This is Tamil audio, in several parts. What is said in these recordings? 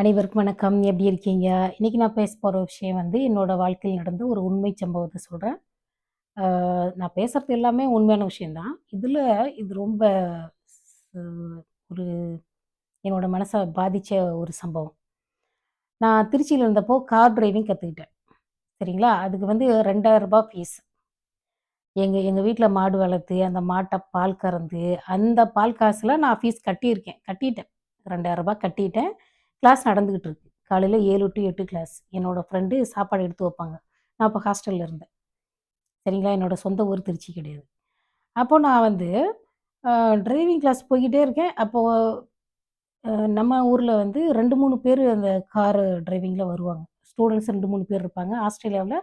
அனைவருக்கும் வணக்கம். எப்படி இருக்கீங்க? இன்றைக்கி நான் பேச போகிற விஷயம் வந்து என்னோடய வாழ்க்கையில் நடந்த ஒரு உண்மை சம்பவத்தை சொல்கிறேன் நான் பேசுகிறது எல்லாமே உண்மையான விஷயந்தான் இதில் இது ரொம்ப ஒரு என்னோடய மனசை பாதித்த ஒரு சம்பவம். நான் திருச்சியில் இருந்தப்போ கார் டிரைவிங் கற்றுக்கிட்டேன் சரிங்களா? அதுக்கு வந்து ரெண்டாயிரரூபா ஃபீஸ். எங்கள் எங்கள் வீட்டில் மாடு வளர்த்து, அந்த மாட்டை பால் கறந்து, அந்த பால் காசில் நான் ஃபீஸ் கட்டியிருக்கேன். கட்டிட்டேன். ரெண்டாயிரரூபா கட்டிட்டேன். கிளாஸ் நடந்துக்கிட்டு இருக்கு. காலையில் ஏழு டு எட்டு கிளாஸ். என்னோட ஃப்ரெண்டு சாப்பாடு எடுத்து வைப்பாங்க. நான் இப்போ ஹாஸ்டலில் இருந்தேன். சரிங்களா? என்னோடய சொந்த ஊர் திருச்சி கிடையாது. அப்போ நான் வந்து டிரைவிங் கிளாஸ் போய்கிட்டே இருக்கேன். அப்போது நம்ம ஊரில் வந்து ரெண்டு மூணு பேர் அந்த காரு டிரைவிங்கில் வருவாங்க. ஸ்டூடெண்ட்ஸ் ரெண்டு மூணு பேர் இருப்பாங்க. ஆஸ்திரேலியாவில்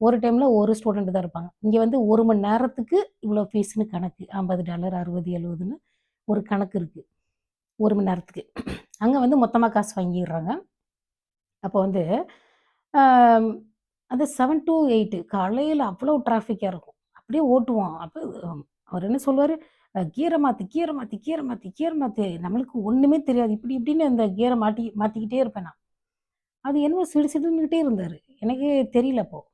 ஒரு டைமில் ஒரு ஸ்டூடெண்ட் தான் இருப்பாங்க. இங்கே வந்து ஒரு மணி நேரத்துக்கு இவ்வளோ ஃபீஸ்னு கணக்கு. $50, 60, 70ன்னு ஒரு கணக்கு இருக்குது ஒரு மணி நேரத்துக்கு. அங்கே வந்து மொத்தமாக காசு வாங்கிடுறாங்க அப்போ வந்து அந்த அது 7 டூ 8 காலையில் அவ்வளோ டிராஃபிக்காக இருக்கும். அப்படியே ஓட்டுவோம். அப்போ அவர் என்ன சொல்லுவார் கீரை மாற்றி கீரை மாற்றி கீரை மாற்றி கீரை மாற்றி நம்மளுக்கு ஒன்றுமே தெரியாது. இப்படி இப்படின்னு அந்த கீரை மாட்டி மாற்றிக்கிட்டே இருப்பேன் நான். அது என்னமோ சிடு சிடுன்னுக்கிட்டே இருந்தார் எனக்கு தெரியல அப்போது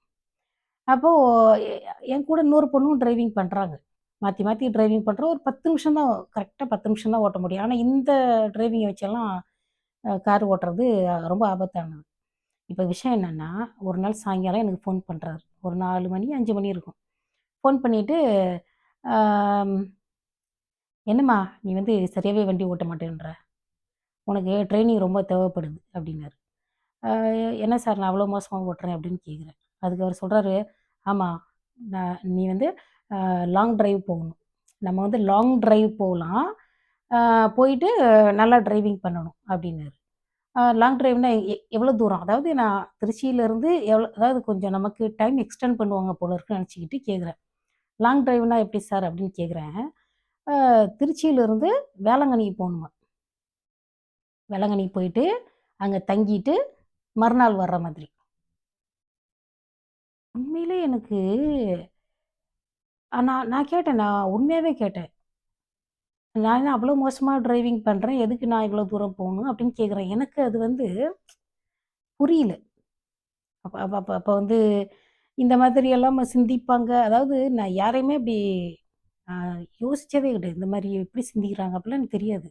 அப்போது என் கூட இன்னொரு பொண்ணும் டிரைவிங் பண்ணுறாங்க மாற்றி மாற்றி டிரைவிங் பண்ணுறோம் ஒரு 10 நிமிஷம் தான் கரெக்டாக பத்து நிமிஷம் தான் ஓட்ட முடியும். ஆனால் இந்த டிரைவிங்கை வச்செல்லாம் கார் ஓட்டுறது ரொம்ப ஆபத்தானது. இப்போ விஷயம் என்னன்னா, ஒரு நாள் சாயங்காலம் எனக்கு ஃபோன் பண்ணுறாரு ஒரு நாலு மணி, அஞ்சு மணி இருக்கும். ஃபோன் பண்ணிவிட்டு "என்னம்மா, நீ வந்து சரியாகவே வண்டி ஓட்ட மாட்டேன்ற. உனக்கு ட்ரைனிங் ரொம்ப தேவைப்படுது." அப்படின்னாரு. என்ன சார் நான் அவ்வளோ மோசமாக ஓட்டுறேன்?" அப்படின்னு கேட்குறேன். அதுக்கு அவர் சொல்கிறாரு ஆமாம் நான் நீ வந்து லாங் டிரைவ் போகணும். நம்ம வந்து லாங் டிரைவ் போகலாம் போயிட்டு நல்லா டிரைவிங் பண்ணணும்." அப்படின்னாரு. லாங் டிரைவ்னா எ எவ்வளோ தூரம்? அதாவது நான் திருச்சியிலேருந்து எவ்வளோ அதாவது கொஞ்சம் நமக்கு டைம் எக்ஸ்டெண்ட் பண்ணுவாங்க போல இருக்குன்னு நினச்சிக்கிட்டு கேட்குறேன். "லாங் டிரைவ்னா எப்படி சார்?" அப்படின்னு கேட்குறேன். திருச்சியிலேருந்து வேளாங்கண்ணிக்கு போகணுமா. வேளாங்கண்ணிக்கு போயிட்டு, அங்கே தங்கிட்டு, மறுநாள் வர்ற மாதிரி. உண்மையிலே எனக்கு நான் நான் கேட்டேன். நான் உண்மையாவே கேட்டேன். "நான் என்ன அவ்வளோ மோசமாக டிரைவிங் பண்ணுறேன் எதுக்கு நான் இவ்வளோ தூரம் போகணும் அப்படின்னு கேட்குறேன். எனக்கு அது வந்து புரியல. அப்போ அப்போ அப்போ அப்போ வந்து இந்த மாதிரியெல்லாம் சிந்திப்பாங்க. அதாவது நான் யாரையுமே இப்படி யோசித்ததே யோசிச்சதே கிடையாது. இந்த மாதிரி எப்படி சிந்திக்கிறாங்க அப்படிலாம் எனக்கு தெரியாது.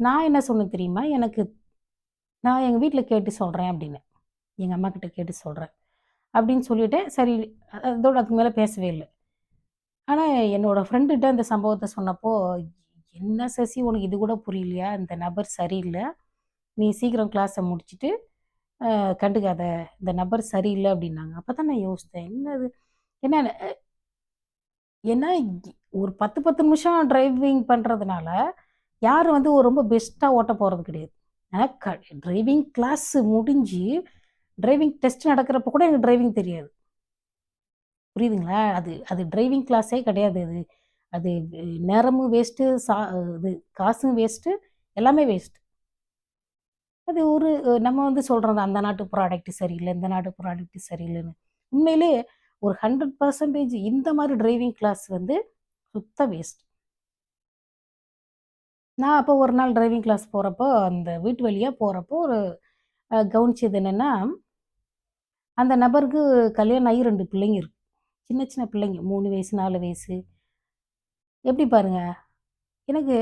நான் என்ன சொன்னேன் தெரியுமா? எனக்கு நான் எங்கள் வீட்டில் கேட்டு சொல்கிறேன் அப்படின்னு எங்கள் அம்மா கிட்ட கேட்டு சொல்கிறேன் அப்படின்னு சொல்லிவிட்டேன் சரி அதோட அதுக்கு மேலே பேசவே இல்லை ஆனால் என்னோடய ஃப்ரெண்டுகிட்ட இந்த சம்பவத்தை சொன்னப்போ, "என்ன சசி உனக்கு இது கூட புரியலையா? இந்த நபர் சரியில்லை நீ சீக்கிரம் கிளாஸை முடிச்சுட்டு கண்டுக்காத. இந்த நபர் சரியில்லை அப்படின்னாங்க. அப்போ தான் நான் யோசித்தேன். என்னது என்ன ஏன்னா ஒரு 10, 10 நிமிஷம் டிரைவிங் பண்ணுறதுனால யாரும் வந்து ஒரு ரொம்ப பெஸ்ட்டாக ஓட்ட போகிறது கிடையாது. ஆனால் க டிரைவிங் கிளாஸ் முடிஞ்சு, டிரைவிங் டெஸ்ட் நடக்கிறப்ப கூட எனக்கு டிரைவிங் தெரியாது. புரியுதுங்களா? அது அது டிரைவிங் கிளாஸே கிடையாது அது. அது நேரமும் வேஸ்ட்டு, சா இது காசும் வேஸ்ட்டு, எல்லாமே வேஸ்ட். அது ஒரு நம்ம வந்து சொல்கிறோம் அந்த நாட்டு ப்ராடக்ட் சரியில்லை இந்த நாட்டு ப்ராடக்ட் சரியில்லைன்னு உண்மையிலே ஒரு 100% இந்த மாதிரி டிரைவிங் கிளாஸ் வந்து சுத்த வேஸ்ட். நான் அப்போ ஒரு நாள் டிரைவிங் கிளாஸ் போகிறப்போ அந்த வீட்டு வழியாக போகிறப்போ ஒரு கவனிச்சது என்னென்னா அந்த நபருக்கு கல்யாணம் ஆகி ரெண்டு பிள்ளைங்க இருக்கு. சின்ன சின்ன பிள்ளைங்க மூணு வயசு, நாலு வயசு. எப்படி பாருங்க? எனக்கு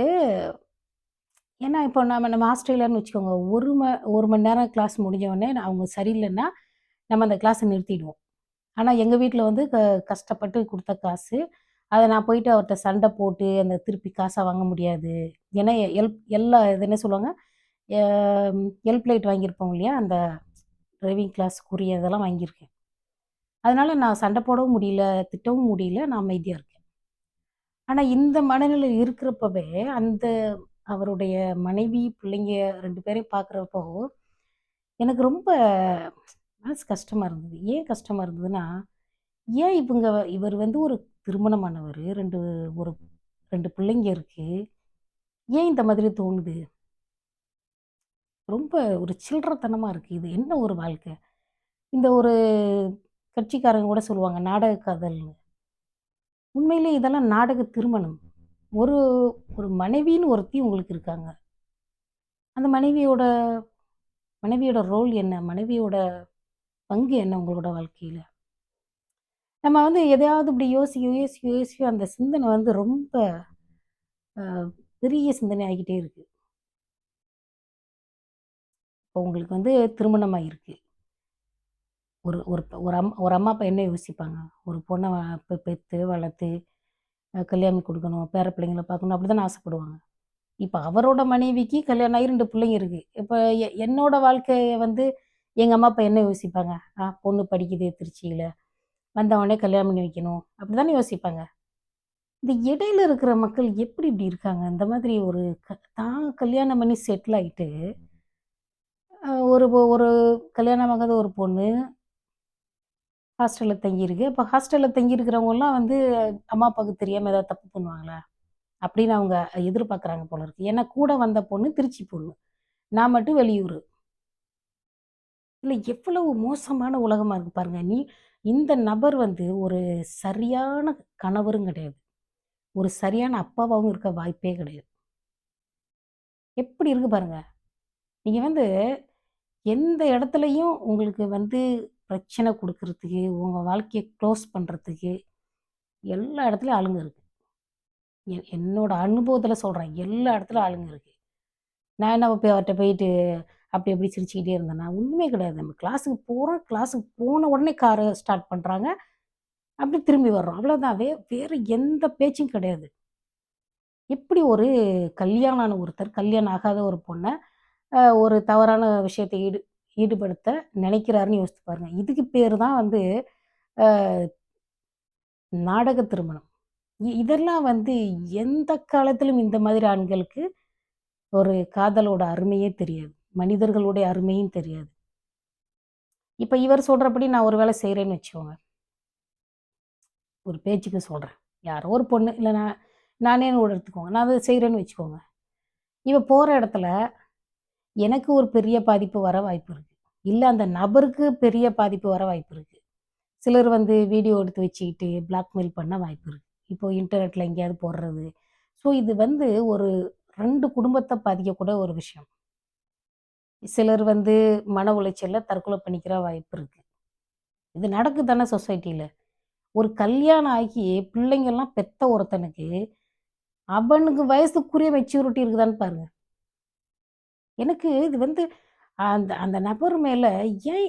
ஏன்னா இப்போ நம்ம நம்ம ஆஸ்திரேலியான்னு வச்சுக்கோங்க. ஒரு ம ஒரு மணி நேரம் கிளாஸ் முடிஞ்சவுடனே அவங்க சரியில்லைன்னா நம்ம அந்த கிளாஸை நிறுத்திடுவோம். ஆனால் எங்கள் வீட்டில் வந்து க கஷ்டப்பட்டு கொடுத்த காசு. அதை நான் போயிட்டு அவர்கிட்ட சண்டை போட்டு, அந்த திருப்பி காசை வாங்க முடியாது. ஏன்னா எல் எல்லா இது என்ன சொல்லுவாங்க? எ ஹெல்ப் லைட் வாங்கியிருப்போம் இல்லையா? அந்த டிரைவிங் கிளாஸ்க்குரிய இதெல்லாம் வாங்கியிருக்கேன். அதனால நான் சண்டை போடவும் முடியல, திட்டவும் முடியல. நான் அமைதியாக இருக்கேன். ஆனால் இந்த மனநிலை இருக்கிறப்பவே, அந்த அவருடைய மனைவி, பிள்ளைங்க ரெண்டு பேரையும் பார்க்குறப்போ, எனக்கு ரொம்ப மனசு கஷ்டமாக இருந்தது. ஏன் கஷ்டமாக இருந்ததுன்னா, ஏன் இவங்க இவர் வந்து ஒரு திருமணமானவர் ரெண்டு ஒரு ரெண்டு பிள்ளைங்க இருக்குது ஏன் இந்த மாதிரி தோணுது? ரொம்ப ஒரு சில்லறத்தனமாக இருக்குது இது என்ன ஒரு வாழ்க்கை? இந்த ஒரு கட்சிக்காரங்க கூட சொல்லுவாங்க, நாடக காதல்ன்னு. உண்மையிலே இதெல்லாம் நாடக திருமணம். ஒரு ஒரு மனைவின்னு ஒருத்தி உங்களுக்கு இருக்காங்க. அந்த மனைவியோட மனைவியோட ரோல் என்ன? மனைவியோட பங்கு என்ன உங்களோட வாழ்க்கையில் நம்ம வந்து எதையாவது இப்படி யோசிக்க, யோசிக்க, யோசிக்க அந்த சிந்தனை வந்து ரொம்ப பெரிய சிந்தனை ஆகிட்டே இருக்கு. இப்போ உங்களுக்கு வந்து திருமணமாக இருக்குது ஒரு ஒரு ஒரு அம் ஒரு அம்மா, அப்பா என்ன யோசிப்பாங்க? ஒரு பொண்ணை பெற்று வளர்த்து, கல்யாணம் கொடுக்கணும் பேர பிள்ளைங்கள பார்க்கணும் அப்படிதானே ஆசைப்படுவாங்க. இப்போ அவரோட மனைவிக்கு கல்யாணம் ஆகி ரெண்டு பிள்ளைங்க இருக்குது இப்போ எ என்னோட வாழ்க்கையை வந்து எங்கள் அம்மா, அப்பா என்ன யோசிப்பாங்க? ஆ பொண்ணு படிக்குது திருச்சியில் வந்தவொடனே கல்யாணம் பண்ணி வைக்கணும். அப்படி தானே யோசிப்பாங்க. இந்த இடையில இருக்கிற மக்கள் எப்படி இப்படி இருக்காங்க? இந்த மாதிரி ஒரு க தான் கல்யாணம் பண்ணி செட்டில் ஆகிட்டு ஒரு ஒரு கல்யாணம் ஆகாத ஒரு பொண்ணு ஹாஸ்டலில் தங்கியிருக்கு. இப்போ ஹாஸ்டலில் தங்கியிருக்கிறவங்கலாம் வந்து அம்மா, அப்பாவுக்கு தெரியாமல் ஏதாவது தப்பு பண்ணுவாங்களா? அப்படின்னு அவங்க எதிர்பார்க்குறாங்க போல இருக்கு. ஏன்னா கூட வந்த பொண்ணு திருச்சி பொண்ணு. நான் மட்டும் வெளியூர் இல்லை எவ்வளவு மோசமான உலகமாக இருக்கு பாருங்க. நீ இந்த நபர் வந்து ஒரு சரியான கணவரும் கிடையாது. ஒரு சரியான அப்பாவாகவும் இருக்க வாய்ப்பே கிடையாது. எப்படி இருக்கு பாருங்க. நீங்கள் வந்து எந்த இடத்துலையும் உங்களுக்கு வந்து பிரச்சனை கொடுக்கறதுக்கு உங்கள் வாழ்க்கையை க்ளோஸ் பண்ணுறதுக்கு எல்லா இடத்துலையும் ஆளுங்க இருக்குது என் என்னோடய அனுபவத்தில் சொல்கிறேன் எல்லா இடத்துலையும் ஆளுங்க இருக்குது நான் என்ன போய் அவர்கிட்ட போயிட்டு அப்படி அப்படி சிரிச்சுக்கிட்டே இருந்தேன்னா ஒன்றுமே கிடையாது. நம்ம கிளாஸுக்கு போகிறோம் கிளாஸுக்கு போன உடனே காரை ஸ்டார்ட் பண்ணுறாங்க அப்படி திரும்பி வர்றோம். அவ்வளோதான். வே வேறு எந்த பேச்சும் கிடையாது. எப்படி ஒரு கல்யாணம் ஆன ஒருத்தர், கல்யாணம் ஆகாத ஒரு பொண்ணை ஒரு தவறான விஷயத்தை ஈடு ஈடுபடுத்த நினைக்கிறாருன்னு யோசித்து பாருங்க. இதுக்கு பேர் தான் வந்து நாடக திருமணம். இ இதெல்லாம் வந்து எந்த காலத்திலும் இந்த மாதிரி ஆண்களுக்கு ஒரு காதலோட அருமையே தெரியாது. மனிதர்களுடைய அருமையும் தெரியாது. இப்போ இவர் சொல்கிறபடி நான் ஒரு வேலை செய்கிறேன்னு வச்சுக்கோங்க. ஒரு பேச்சுக்கு சொல்கிறேன் யாரோ ஒரு பொண்ணு, இல்லை நான் நானேன்னு ஒரு எடுத்துக்கோங்க. நான் அதை செய்கிறேன்னு வச்சுக்கோங்க. இவ போகிற இடத்துல எனக்கு ஒரு பெரிய பாதிப்பு வர வாய்ப்பு இருக்கு. இல்லை அந்த நபருக்கு பெரிய பாதிப்பு வர வாய்ப்பு இருக்கு. சிலர் வந்து வீடியோ எடுத்து வச்சுக்கிட்டு பிளாக்மெயில் பண்ண வாய்ப்பு இருக்கு. இப்போ இன்டர்நெட்ல எங்கேயாவது போடுறது. ஸோ இது வந்து ஒரு ரெண்டு குடும்பத்தை பாதிக்கக்கூடிய ஒரு விஷயம். சிலர் வந்து மன உளைச்சலில் தற்கொலை பண்ணிக்கிற வாய்ப்பு இருக்கு. இது நடக்குது தானே சொசைட்டியில் ஒரு கல்யாணம் ஆகி பிள்ளைங்கலாம் பெத்த ஒருத்தனுக்கு, அவனுக்கு வயசுக்குரிய மெச்சூரிட்டி இருக்குதான்னு பாருங்க. எனக்கு இது வந்து அந்த அந்த நபர் மேல ஏன்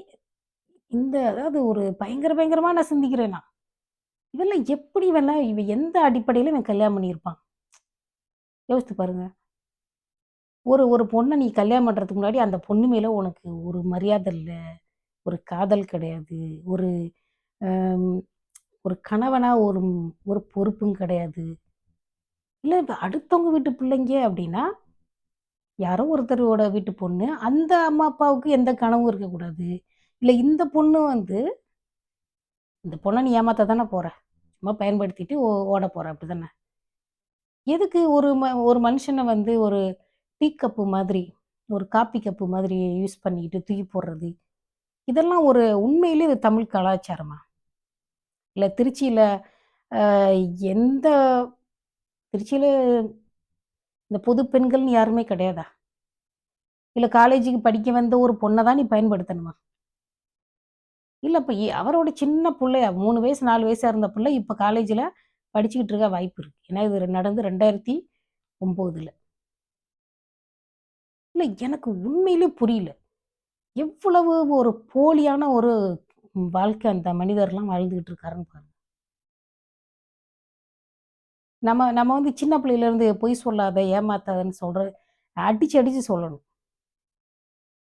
இந்த அதாவது ஒரு பயங்கர பயங்கரமா நான் சிந்திக்கிறேன் நான். இதெல்லாம் எப்படி இவன்லாம் இவன் எந்த அடிப்படையில இவன் கல்யாணம் பண்ணியிருப்பான்? யோசித்து பாருங்க. ஒரு ஒரு பொண்ண நீ கல்யாணம் பண்றதுக்கு முன்னாடி அந்த பொண்ணு மேல உனக்கு ஒரு மரியாதை இல்ல. ஒரு காதல் கிடையாது. ஒரு அம் ஒரு கணவனா ஒரு ஒரு பொறுப்பும் கிடையாது. இல்ல இப்ப அடுத்தவங்க வீட்டு பிள்ளைங்க அப்படின்னா, யாரோ ஒருத்தரோட வீட்டு பொண்ணு. அந்த அம்மா, அப்பாவுக்கு எந்த கனவும் இருக்கக்கூடாது. இல்லை இந்த பொண்ணு வந்து இந்த பொண்ணை நீ ஏமாத்த தானே போற. சும்மா பயன்படுத்திட்டு ஓ ஓட போற அப்படிதானே. எதுக்கு ஒரு ம ஒரு மனுஷனை வந்து ஒரு டீ கப்பு மாதிரி, ஒரு காப்பி கப்பு மாதிரி யூஸ் பண்ணிக்கிட்டு தூக்கி போடுறது. இதெல்லாம் ஒரு உண்மையிலே இது தமிழ் கலாச்சாரமா? இல்லை திருச்சியில் எந்த திருச்சியில் இந்த பொது பெண்கள்னு யாருமே கிடையாதா? இல்லை காலேஜுக்கு படிக்க வந்த ஒரு பொண்ணை தான் நீ பயன்படுத்தணுமா? இல்லை இப்போ அவரோட சின்ன பிள்ளையா மூணு வயசு, நாலு வயசாக இருந்த பிள்ளை இப்போ காலேஜில் படிச்சுக்கிட்டு இருக்க வாய்ப்பு இருக்கு. ஏன்னா இது நடந்து ரெண்டாயிரத்தி ஒம்போதில் இல்லை எனக்கு உண்மையிலே புரியல. எவ்வளவு ஒரு போலியான ஒரு வாழ்க்கை அந்த மனிதர்லாம் வாழ்ந்துகிட்டு இருக்காருன்னு பாருங்க. நம்ம நம்ம வந்து சின்ன பிள்ளையிலேருந்து பொய் சொல்லாத, ஏமாத்தாதன்னு சொல்கிற அடிச்சு அடித்து சொல்லணும்.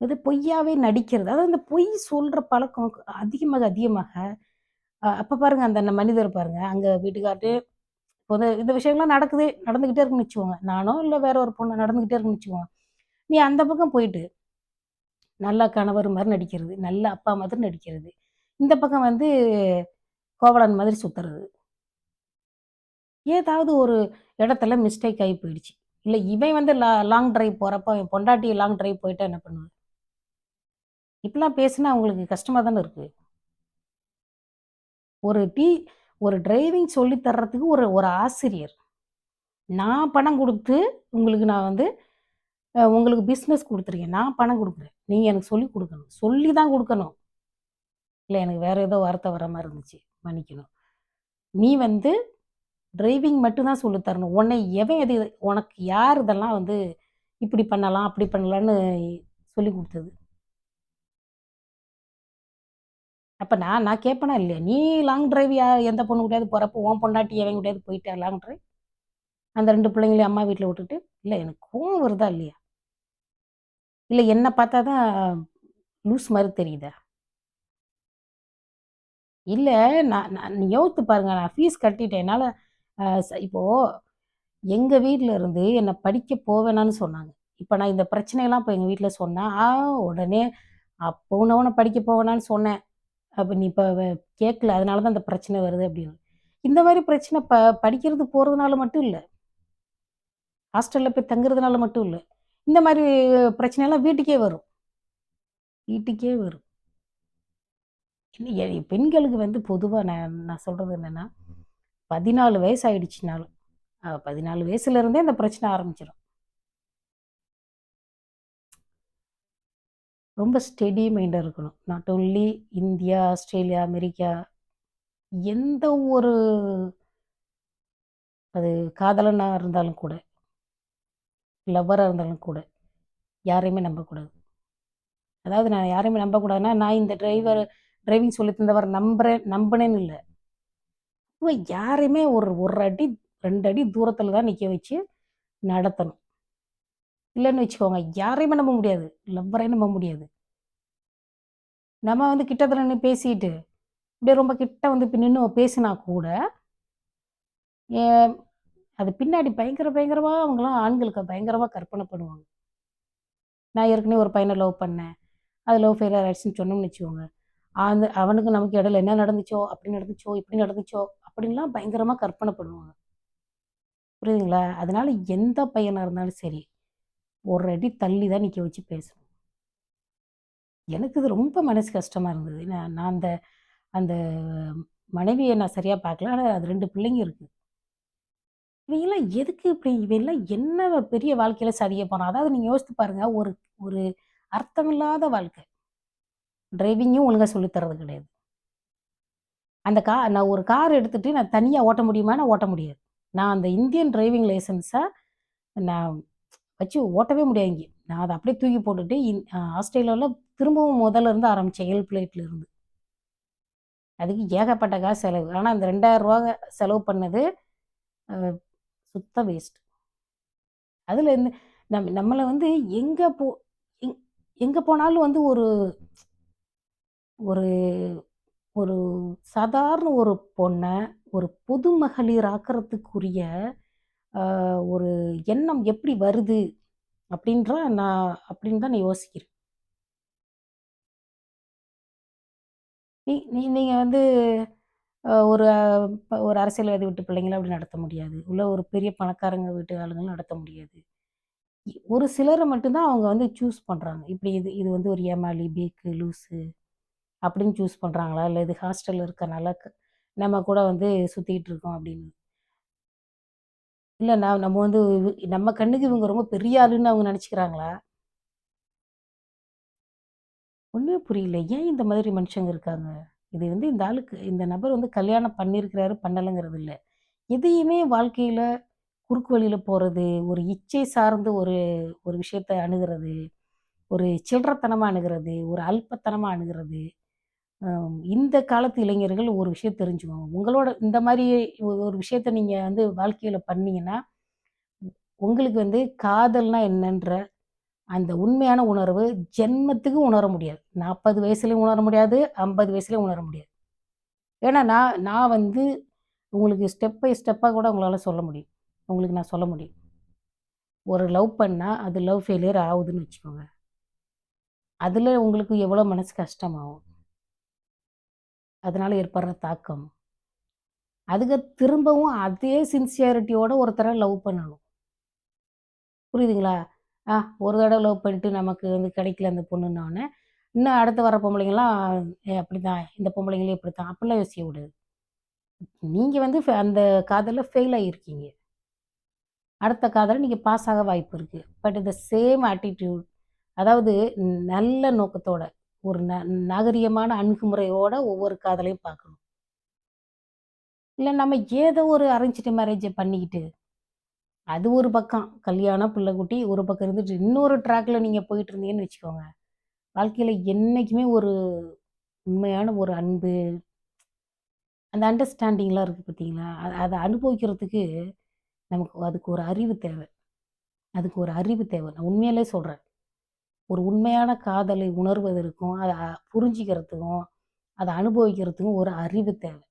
இது பொய்யாவே நடிக்கிறது. அதாவது இந்த பொய் சொல்கிற பழக்கம் அதிகமாக அதிகமாக அப்போ பாருங்கள் பாருங்க அந்த மனிதர் பாருங்கள் அங்கே வீட்டுக்கார்ட்டு இப்போ வந்து இந்த விஷயங்கள்லாம் நடக்குது, நடந்துக்கிட்டே இருக்குன்னு வச்சுக்கோங்க. நானோ இல்லை வேற ஒரு பொண்ணு நடந்துக்கிட்டே இருக்குன்னு வச்சுக்கோங்க. நீ அந்த பக்கம் போயிட்டு, நல்ல கணவர் மாதிரி நடிக்கிறது, நல்ல அப்பா மாதிரி நடிக்கிறது. இந்த பக்கம் வந்து கோவலன் மாதிரி சுத்துறது. ஏதாவது ஒரு இடத்துல மிஸ்டேக் ஆகி போயிடுச்சு. இல்லை இவன் வந்து லா லாங் டிரைவ் போகிறப்ப அவன் பொண்டாட்டி லாங் டிரைவ் போயிட்டா என்ன பண்ணுவேன் இப்படிலாம் பேசினா அவங்களுக்கு கஷ்டமாக தானே இருக்குது ஒரு டீ ஒரு டிரைவிங் சொல்லி தர்றதுக்கு ஒரு ஒரு ஆசிரியர். நான் பணம் கொடுத்து உங்களுக்கு நான் வந்து உங்களுக்கு பிஸ்னஸ் கொடுத்துருக்கேன் நான் பணம் கொடுக்குறேன் நீங்கள் எனக்கு சொல்லிக் கொடுக்கணும் சொல்லி தான் கொடுக்கணும் இல்லை எனக்கு வேற ஏதோ வார்த்தை வர மாதிரி இருந்துச்சு. மன்னிக்கணும். நீ வந்து டிரைவிங் மட்டும் தான் சொல்லி தரணும். உன்னை எவன் எது உனக்கு யார் இதெல்லாம் வந்து இப்படி பண்ணலாம், அப்படி பண்ணலான்னு சொல்லிக் கொடுத்தது அப்போ நான் நான் கேட்பேனா இல்லையா? நீ லாங் டிரைவ் யா எந்த பொண்ணு கூடயாவது போகிறப்போ உன் பொண்டாட்டி எவன் கூடயாவது போயிட்டா லாங் டிரைவ்? அந்த ரெண்டு பிள்ளைங்களையும் அம்மா வீட்டில் விட்டுட்டு? இல்லை எனக்கு கோவம் வருதா இல்லையா? இல்லை என்னை பார்த்தா தான் லூஸ் மாதிரி தெரியுதா? இல்லை நான் நான் யோசித்து பாருங்க. நான் ஃபீஸ் கட்டிட்டேன். என்னால் இப்போது எங்கள் வீட்டில் இருந்து என்னை படிக்க போவேணான்னு சொன்னாங்க. இப்போ நான் இந்த பிரச்சனையெல்லாம் இப்போ எங்கள் வீட்டில் சொன்னேன் ஆ உடனே அப்போ நான் படிக்க போவேணான்னு சொன்னேன். அப்போ நீ இப்போ கேட்கல. அதனால தான் இந்த பிரச்சனை வருது அப்படின்னு. இந்த மாதிரி பிரச்சனை ப படிக்கிறது போகிறதுனால மட்டும் இல்லை ஹாஸ்டலில் போய் தங்குறதுனால மட்டும் இல்லை இந்த மாதிரி பிரச்சனைலாம் வீட்டுக்கே வரும். வீட்டுக்கே வரும். பெண்களுக்கு வந்து பொதுவாக நான் நான் சொல்கிறது என்னென்னா 14 வயசு ஆயிடுச்சுனாலும், அ 14 வயசுல இருந்தே இந்த பிரச்சனை ஆரம்பிச்சிடும் ரொம்ப ஸ்டெடி மைண்டாக இருக்கணும். Not only India, Australia, America எந்த ஒரு அது காதலனாக இருந்தாலும் கூட, லவ்வராக இருந்தாலும் கூட, யாரையுமே நம்பக்கூடாது. அதாவது நான் யாரையுமே நம்பக்கூடாதுன்னா, நான் இந்த டிரைவர் டிரைவிங் சொல்லி தந்தவரை நம்புறேன் நம்புனேன்னு இல்லை அப்ப யாரையுமே ஒரு ஒரு அடி, ரெண்டு அடி தூரத்தில் தான் நிற்க வச்சு நடத்தணும். இல்லைன்னு வச்சுக்கோங்க, யாரையுமே நம்ப முடியாது. லவ்வரையும் நம்ப முடியாது. நம்ம வந்து கிட்டத்தில் நின்று பேசிட்டு, அப்படியே ரொம்ப கிட்ட வந்து இப்ப பேசினா கூட, எ அது பின்னாடி பயங்கர பயங்கரமாக அவங்களாம் ஆண்களுக்கு பயங்கரமாக கற்பனை பண்ணுவாங்க. நான் ஏற்கனவே ஒரு பையனை லவ் பண்ணேன். அது லவ் ஃபெயிலியர் ஆயிடுச்சுன்னு சொன்னோம்னு வச்சுக்கோங்க. அந்த அவனுக்கு நமக்கு இடையில என்ன நடந்துச்சோ, அப்படி நடந்துச்சோ, இப்படி நடந்துச்சோ, அப்படின்லாம் பயங்கரமாக கற்பனை பண்ணுவாங்க. புரியுதுங்களா? அதனால எந்த பையனாக இருந்தாலும் சரி, ஒரு அடி தள்ளி தான் நிற்க வச்சு பேசணும். எனக்கு இது ரொம்ப மனசு கஷ்டமாக இருந்தது. நான் நான் அந்த அந்த மனைவியை நான் சரியாக பார்க்கல. ஆனால் அது ரெண்டு பிள்ளைங்க இருக்குது இவங்கெல்லாம் எதுக்கு இப்படி இவையெல்லாம் என்ன பெரிய வாழ்க்கையில் சரிய போறான்? அதாவது நீங்கள் யோசித்து பாருங்கள் ஒரு ஒரு அர்த்தமில்லாத வாழ்க்கை. டிரைவிங்கும் ஒழுங்காக சொல்லித்தரது தர்றது கிடையாது. அந்த கா நான் ஒரு கார் எடுத்துகிட்டு நான் தனியாக ஓட்ட முடியுமான்னு ஓட்ட முடியாது. நான் அந்த இந்தியன் டிரைவிங் லைசன்ஸை நான் வச்சு ஓட்டவே முடியாது இங்கே நான் அதை அப்படியே தூக்கி போட்டுட்டு இன் ஆஸ்திரேலியாவில் திரும்பவும் முதல்ல இருந்து ஆரம்பித்தேன் ஹெல்ப் பிளேட்ல இருந்து. அதுக்கு ஏகப்பட்ட காசு செலவு. ஆனால் அந்த ரெண்டாயிரரூவா செலவு பண்ணது சுத்த வேஸ்ட். அதில் இருந்து நம் நம்மளை வந்து எங்கே போ எங் போனாலும் வந்து ஒரு ஒரு ஒரு சாதாரண ஒரு பொண்ணை ஒரு பொது மகளிர் ஆக்கிறதுக்குரிய ஒரு எண்ணம் எப்படி வருது? அப்படின்ற நான் அப்படின்னு தான் நான் யோசிக்கிறேன். நீ நீ வந்து ஒரு ப ஒரு அரசியல்வாதி வீட்டு பிள்ளைங்கள அப்படி நடத்த முடியாது. இல்ல ஒரு பெரிய பணக்காரங்க வீட்டு ஆளுங்களும் நடத்த முடியாது. இ ஒரு சிலரை மட்டும்தான் அவங்க வந்து சூஸ் பண்ணுறாங்க இப்படி இது இது வந்து ஒரு ஏமாளி, பேக்கு, லூசு அப்படின்னு சூஸ் பண்ணுறாங்களா இல்லை இது ஹாஸ்டல் இருக்கனால நம்ம கூட வந்து சுற்றிக்கிட்டு இருக்கோம் அப்படின்னு. இல்லை நான் நம்ம வந்து நம்ம கண்ணுக்கு இவங்க ரொம்ப பெரிய ஆளுன்னு அவங்க நினச்சிக்கிறாங்களா ஒன்றுமே புரியல. ஏன் இந்த மாதிரி மனுஷங்க இருக்காங்க? இது வந்து இந்த ஆளுக்கு இந்த நபர் வந்து கல்யாணம் பண்ணியிருக்கிறாரு, பண்ணலைங்கிறது இல்லை எதையுமே வாழ்க்கையில் குறுக்கு வழியில் போகிறது ஒரு இச்சை சார்ந்து ஒரு ஒரு விஷயத்த அணுகிறது ஒரு சில்லறத்தனமாக அணுகிறது ஒரு அல்பத்தனமாக அணுகிறது இந்த காலத்து இளைஞர்கள் ஒரு விஷயம் தெரிஞ்சுக்கோங்க. உங்களோட இந்த மாதிரி ஒரு விஷயத்த நீங்கள் வந்து வாழ்க்கையில் பண்ணீங்கன்னா, உங்களுக்கு வந்து காதல்னா என்னன்ற அந்த உண்மையான உணர்வு ஜென்மத்துக்கு உணர முடியாது. நாற்பது வயசுலேயும் உணர முடியாது, ஐம்பது வயசுலேயும் உணர முடியாது. ஏன்னா நான் நான் வந்து உங்களுக்கு ஸ்டெப் பை ஸ்டெப்பாக கூட உங்களால் சொல்ல முடியும். உங்களுக்கு நான் சொல்ல முடியும். ஒரு லவ் பண்ணால் அது லவ் ஃபெயிலியர் ஆகுதுன்னு வச்சுக்கோங்க. அதில் உங்களுக்கு எவ்வளோ மனசு கஷ்டமாகும். அதனால் ஏற்படுற தாக்கம். அதுக்கு திரும்பவும் அதே சின்சியாரிட்டியோட ஒருத்தரை லவ் பண்ணணும். புரியுதுங்களா? ஆ ஒரு தடவை லவ் பண்ணிட்டு நமக்கு வந்து கிடைக்கல அந்த பொண்ணுன்னோனே, இன்னும் அடுத்து வர பொம்பளைங்களாம் அப்படி அப்படிதான், இந்த பொம்பளைங்களையும் இப்படி தான் அப்படிலாம் யோசிக்க விடுது நீங்கள் வந்து அந்த காதலில் ஃபெயில் ஆகியிருக்கீங்க. அடுத்த காதலில் நீங்கள் பாஸ் ஆக வாய்ப்பு இருக்குது பட் த சேம் ஆட்டிடியூட் அதாவது நல்ல நோக்கத்தோட, ஒரு ந நாகரிகமான அணுகுமுறையோட ஒவ்வொரு காதலையும் பார்க்கணும். இல்லை நம்ம ஏதோ ஒரு அரேஞ்ச்டு மேரேஜை பண்ணிக்கிட்டு, அது ஒரு பக்கம் கல்யாணம், பிள்ளைக்குட்டி ஒரு பக்கம் இருந்துட்டு, இன்னொரு ட்ராக்ல நீங்க போயிட்டு இருந்தீங்கன்னு வச்சுக்கோங்க. வாழ்க்கையில என்னைக்குமே ஒரு உண்மையான ஒரு அன்பு அந்த அண்டர்ஸ்டாண்டிங்லாம் இருக்கு பார்த்தீங்களா? அதை அனுபவிக்கிறதுக்கு நமக்கு அதுக்கு ஒரு அறிவு தேவை அதுக்கு ஒரு அறிவு தேவை நான் உண்மையிலே சொல்கிறேன் ஒரு உண்மையான காதலை உணர்வதற்கும், அதை புரிஞ்சுக்கிறதுக்கும், அத அனுபவிக்கிறதுக்கும் ஒரு அறிவு தேவை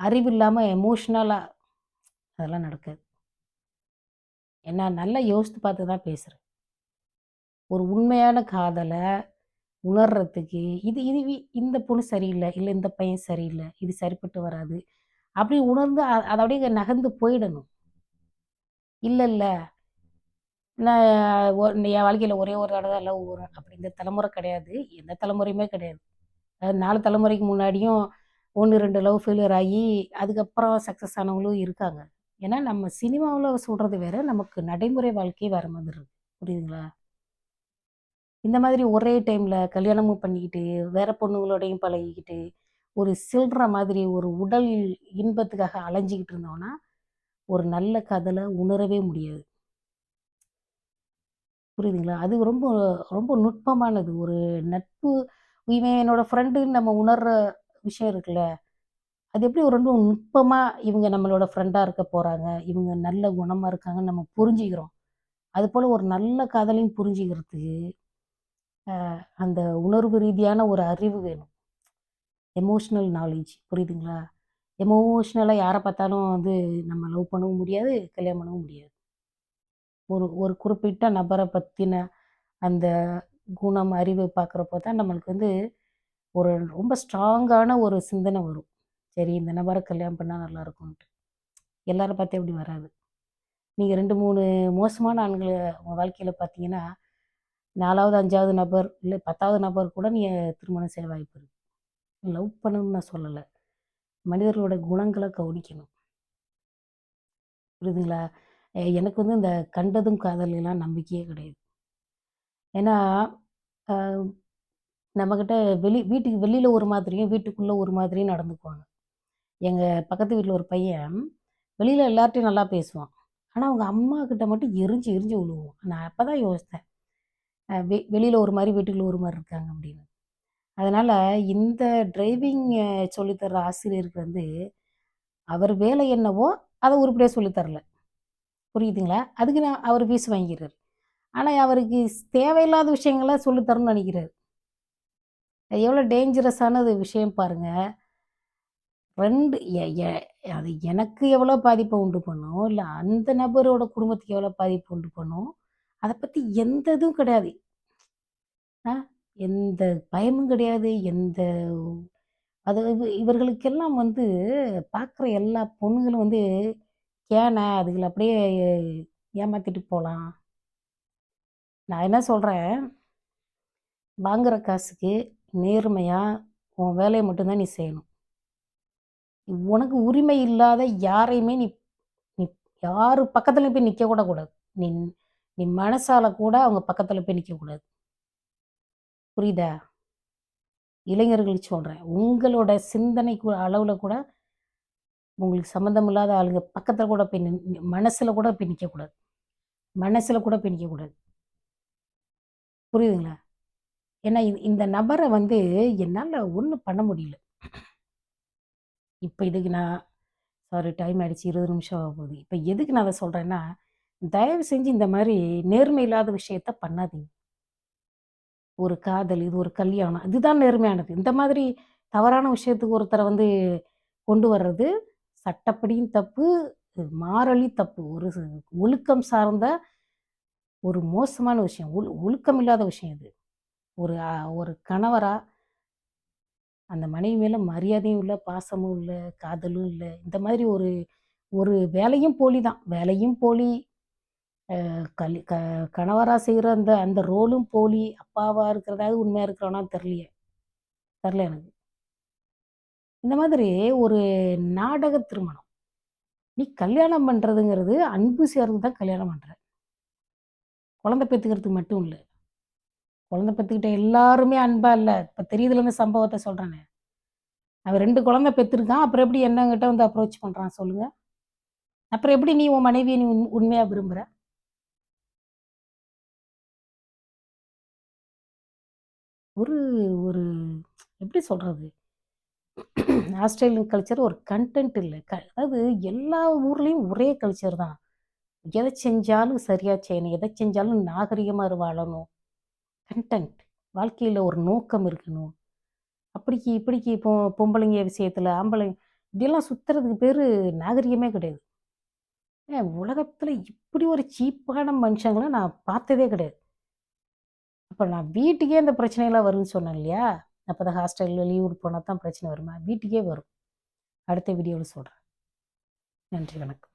அறிவு இல்லாமல் எமோஷ்னலாக அதெல்லாம் நடக்காது. ஏன்னா நல்லா யோசித்து பார்த்து தான் பேசுகிறேன் ஒரு உண்மையான காதலை உணர்றதுக்கு, இது இது இந்த பொண்ணு சரியில்லை இல்லை இந்த பையன் சரியில்லை இது சரிப்பட்டு வராது. அப்படி உணர்ந்து அதை அப்படியே நகர்ந்து போயிடணும். இல்லை இல்லை நான் என் வாழ்க்கையில் ஒரே ஒரு தடவை லவ் வரும். அப்படி இந்த தலைமுறை கிடையாது. எந்த தலைமுறையுமே கிடையாது. அதாவது நாலு தலைமுறைக்கு முன்னாடியும் 1, 2 லவ் ஃபெயிலியர் ஆகி, அதுக்கப்புறம் சக்ஸஸ் ஆனவங்களும் இருக்காங்க. ஏன்னா நம்ம சினிமாவில் சொல்கிறது வேற, நமக்கு நடைமுறை வாழ்க்கை வேறு மாதிரி இருக்கு. புரியுதுங்களா? இந்த மாதிரி ஒரே டைமில் கல்யாணமும் பண்ணிக்கிட்டு, வேற பொண்ணுங்களோடையும் பழகிக்கிட்டு, ஒரு சில்ற மாதிரி ஒரு உடல் இன்பத்துக்காக அலைஞ்சிக்கிட்டு இருந்தோம்னா, ஒரு நல்ல கதலை உணரவே முடியாது. புரியுதுங்களா? அது ரொம்ப ரொம்ப நுட்பமானது. ஒரு நட்பு இவன் என்னோட ஃப்ரெண்டுன்னு நம்ம உணர்ற விஷயம் இருக்குல்ல. அது எப்படி ஒரு ரொம்ப நுட்பமாக இவங்க நம்மளோட ஃப்ரெண்டாக இருக்க போகிறாங்க இவங்க நல்ல குணமாக இருக்காங்கன்னு நம்ம புரிஞ்சுக்கிறோம். அதுபோல ஒரு நல்ல காதலையும் புரிஞ்சுக்கிறதுக்கு, அந்த உணர்வு ரீதியான ஒரு அறிவு வேணும். எமோஷ்னல் நாலேஜ் புரியுதுங்களா? எமோஷ்னலாக யாரை பார்த்தாலும் வந்து நம்ம லவ் பண்ணவும் முடியாது, கல்யாணம் பண்ணவும் முடியாது. ஒரு ஒரு குறிப்பிட்ட நபரை பற்றின அந்த குணம், அறிவு பார்க்குறப்போ தான் நம்மளுக்கு வந்து ஒரு ரொம்ப ஸ்ட்ராங்கான ஒரு சிந்தனை வரும். சரி இந்த நபரை கல்யாணம் பண்ணால் நல்லா இருக்கும்ன்ட்டு எல்லாரும் பார்த்து அப்படி வராது. நீங்கள் ரெண்டு மூணு மோசமான ஆண்களை உங்கள் வாழ்க்கையில் பார்த்தீங்கன்னா, 4வது, 5வது நபர், இல்லை பத்தாவது நபர் கூட நீ திருமணம் செய்ய வாய்ப்பு இருக்கு. லவ் பண்ணணும்னு நான் சொல்லலை மனிதர்களோட குணங்களை கவனிக்கணும். புரியுதுங்களா? எனக்கு வந்து இந்த கண்டதும் காதலாம் நம்பிக்கையே கிடையாது. ஏன்னா, நம்மக்கிட்ட வெளி வீட்டுக்கு வெளியில் ஒரு மாதிரியும், வீட்டுக்குள்ளே ஒரு மாதிரியும் நடந்துக்குவாங்க. எங்கள் பக்கத்து வீட்டில் ஒரு பையன், வெளியில் எல்லார்ட்டையும் நல்லா பேசுவான். ஆனால் அவங்க அம்மா கிட்ட மட்டும் எரிஞ்சு எரிஞ்சு விழுவோம் நான் அப்போ தான் யோசித்தேன். வெ வெளியில் ஒரு மாதிரி வீட்டுக்குள்ளே ஒரு மாதிரி இருக்காங்க அப்படின்னு. அதனால் இந்த டிரைவிங் சொல்லித்தர தர்ற ஆசிரியருக்கு வந்து, அவர் வேலை என்னவோ, அதை உருப்படியாக சொல்லித்தரல தரல. புரியுதுங்களா? அதுக்கு நான் அவர் ஃபீஸ் வாங்கிக்கிறார் ஆனால் அவருக்கு தேவையில்லாத விஷயங்களை சொல்லித்தரணும்னு தரணும்னு அது எவ்வளோ டேஞ்சரஸானது விஷயம் பாருங்க. 2 எ எ அது எனக்கு எவ்வளோ பாதிப்பை உண்டு பண்ணும், இல்லை அந்த நபரோட குடும்பத்துக்கு எவ்வளோ பாதிப்பு உண்டு பண்ணும், அதை பற்றி எந்த இதுவும் கிடையாது. ஆ எந்த பயமும் கிடையாது. எந்த அது இவ இவர்களுக்கெல்லாம் வந்து பார்க்குற எல்லா பொண்ணுங்களும் வந்து கேன அதுகள அப்படியே ஏமாத்திட்டு போகலாம் நான் என்ன சொல்கிறேன் வாங்குற காசுக்கு நேர்மையாக உன் வேலையை மட்டும்தான் நீ செய்யணும். உனக்கு உரிமை இல்லாத யாரையுமே நீ நீ யார் பக்கத்தில் போய் நிக்க கூட கூடாது. நீ நீ மனசால கூட அவங்க பக்கத்தில் போய் நிற்கக்கூடாது புரியுதா? இளைஞர்களுக்கு சொல்கிறேன் உங்களோட சிந்தனை அளவில் கூட உங்களுக்கு சம்மந்தம் இல்லாத ஆளுங்க பக்கத்தில் கூட போய் நின் கூட போய் நிற்கக்கூடாது மனசில் கூட போய் நிற்கக்கூடாது புரியுதுங்களா? ஏன்னா இந்த நபரை வந்து என்னால் ஒன்றும் பண்ண முடியல. இப்போ இதுக்கு நான் சாரி டைம் ஆயிடுச்சு 20 நிமிஷம் போகுது இப்போ எதுக்கு நான் அதை சொல்கிறேன்னா தயவு செஞ்சு இந்த மாதிரி நேர்மை இல்லாத விஷயத்த பண்ணாதீங்க. ஒரு காதல், இது ஒரு கல்யாணம். இதுதான் நேர்மையானது. இந்த மாதிரி தவறான விஷயத்துக்கு ஒருத்தரை வந்து கொண்டு வர்றது சட்டப்படியும் தப்பு, மாறலி தப்பு. ஒரு ஒழுக்கம் சார்ந்த ஒரு மோசமான விஷயம். ஒழு ஒழுக்கம் இல்லாத விஷயம் இது. ஒரு ஒரு கணவராக அந்த மனைவி மேலே மரியாதையும் இல்லை பாசமும் இல்லை காதலும் இல்லை இந்த மாதிரி ஒரு ஒரு வேலையும் போலி தான். வேலையும் போலி, கலி கல் க கணவராக செய்கிற அந்த அந்த ரோலும் போலி. அப்பாவாக இருக்கிறதாவது உண்மையாக இருக்கிறோன்னா தெரியலையே. தெரில எனக்கு. இந்த மாதிரி ஒரு நாடக திருமணம். நீ கல்யாணம் பண்ணுறதுங்கிறது அன்பு சேர்ந்து தான் கல்யாணம் பண்ணுற குழந்தை பெற்றுக்கிறதுக்கு மட்டும் இல்லை. குழந்தை பெற்றுக்கிட்ட எல்லாருமே அன்பா இல்லை. இப்போ தெரியுதுலேருந்து சம்பவத்தை சொல்கிறேனே அவன் ரெண்டு குழந்தை பெற்றிருக்கான் அப்புறம் எப்படி என்னங்கிட்ட வந்து அப்ரோச் பண்ணுறான் சொல்லுங்க. அப்புறம் எப்படி நீ உன் மனைவியை நீ உண் உண்மையாக விரும்புகிற ஒரு ஒரு எப்படி சொல்கிறது ஆஸ்திரேலியன் கல்ச்சர் ஒரு கண்டென்ட் இல்லை. க அதாவது எல்லா ஊர்லேயும் ஒரே கல்ச்சர் தான். எதை செஞ்சாலும் சரியாக செய்யணும் எதை செஞ்சாலும் நாகரிகமாக வாழணும். கண்டென்ட் வாழ்க்கையில் ஒரு நோக்கம் இருக்கணும். அப்படிக்கு இப்படிக்கு இப்போ பொம்பளைங்க விஷயத்தில் ஆம்பளை இப்படியெல்லாம் சுற்றுறதுக்கு பேர் நாகரிகமே கிடையாது. ஏன் உலகத்தில் இப்படி ஒரு சீப்பான மனுஷங்களை நான் பார்த்ததே கிடையாது. அப்போ நான் வீட்டுக்கே இந்த பிரச்சனையெல்லாம் வரும்னு சொன்னேன் இல்லையா? அப்போ தான் ஹாஸ்டலில் லீவு போனால் தான் பிரச்சனை வருமா? வீட்டுக்கே வரும். அடுத்த வீடியோவில் சொல்கிறேன் நன்றி வணக்கம்.